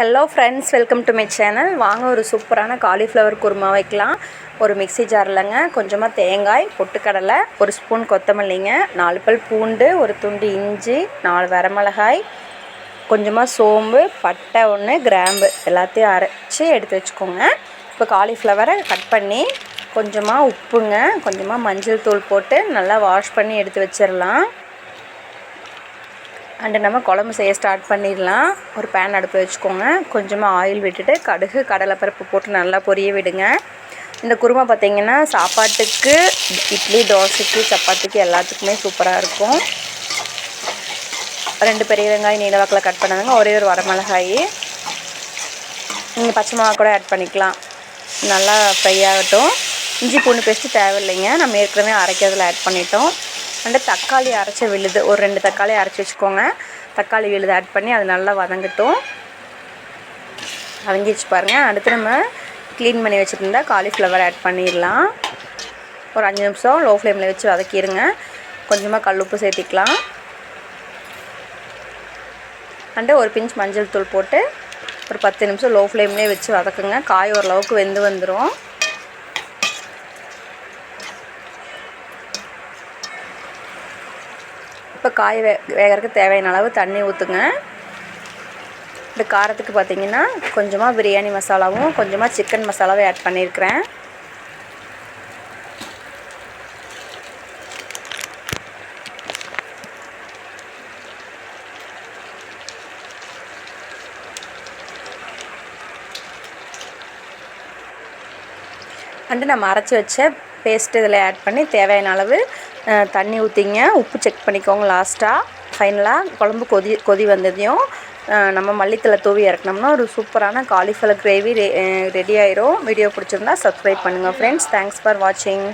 Hello friends welcome to my channel வாங்க ஒரு சூப்பரான காலிஃப்ளவர் குருமா வைக்கலாம். ஒரு மிக்ஸி ஜார்லங்க கொஞ்சமாக தேங்காய் பொட்டுக்கடலை ஒரு ஸ்பூன் கொத்தமல்லிங்க நாலு பல் பூண்டு ஒரு துண்டு இஞ்சி நாலு வரமிளகாய் கொஞ்சமாக சோம்பு பட்டை ஒன்று கிராம்பு எல்லாத்தையும் அரைச்சி எடுத்து வச்சுக்கோங்க. இப்போ காலிஃப்ளவரை கட் பண்ணி கொஞ்சமாக உப்புங்க கொஞ்சமாக மஞ்சள் தூள் போட்டு நல்லா வாஷ் பண்ணி எடுத்து வச்சிடலாம் அண்டு நம்ம குழம்பு செய்ய ஸ்டார்ட் பண்ணிடலாம். ஒரு பேன் அடுப்பு வச்சுக்கோங்க. கொஞ்சமாக ஆயில் விட்டுட்டு கடுகு கடலைப்பருப்பு போட்டு நல்லா பொரிய விடுங்க. இந்த குருமா பார்த்திங்கன்னா சாப்பாட்டுக்கு இட்லி தோசைக்கு சப்பாத்திக்கு எல்லாத்துக்குமே சூப்பராக இருக்கும். ரெண்டு பெரிய வெங்காயம் நீளவாக்கில் கட் பண்ணதுங்க. ஒரே ஒரு வரமிளகாய் நீங்கள் பச்சை மிளகா கூட ஆட் பண்ணிக்கலாம். நல்லா ஃப்ரை ஆகட்டும். இஞ்சி பூண்டு பேஸ்ட்டு தேவையில்லைங்க. நம்ம ஏற்கனவே அரைக்கிறதுல ஆட் பண்ணிட்டோம். ரெண்டு தக்காளி அரைச்ச விழுது. ஒரு ரெண்டு தக்காளி அரைச்சி வச்சுக்கோங்க. தக்காளி விழுது ஆட் பண்ணி அது நல்லா வதங்கட்டும். வதங்கிடுச்சு பாருங்கள் அடுத்து நம்ம க்ளீன் பண்ணி வச்சுருந்தா காலிஃப்ளவர் ஆட் பண்ணிடலாம். ஒரு அஞ்சு நிமிஷம் லோ ஃப்ளேமில் வச்சு வதக்கிடுங்க கொஞ்சமாக கல் உப்பு சேர்த்திக்கலாம். அண்டு ஒரு பிஞ்ச் மஞ்சள் தூள் போட்டு ஒரு பத்து நிமிஷம் லோ ஃப்ளேம்லேயே வச்சு வதக்குங்க. காய் ஓரளவுக்கு வெந்து வந்துடும் இப்போ காய் வே வேகிறதுக்கு தேவையான அளவு தண்ணி ஊற்றுங்க இந்த காரத்துக்கு பார்த்திங்கன்னா கொஞ்சமாக பிரியாணி மசாலாவும் கொஞ்சமாக சிக்கன் மசாலாவும் ஆட் பண்ணியிருக்கிறேன் அண்டு நம்ம அரைச்சி வச்ச பேஸ்ட் இதில் ஆட் பண்ணி தேவையான அளவு தண்ணி ஊற்றிங்க உப்பு செக் பண்ணிக்கோங்க லாஸ்ட்டாக ஃபைனலாக குழம்பு கொதி கொதி வந்ததையும் நம்ம மல்லித்தலை தூவி இறக்கணும்னா ஒரு சூப்பரான காலிஃப்ளவர் கிரேவி ரெ ரெடி ஆயிரும். வீடியோ பிடிச்சிருந்தா சப்ஸ்கிரைப் பண்ணுங்கள் ஃப்ரெண்ட்ஸ் தேங்க்ஸ் ஃபார் வாட்சிங்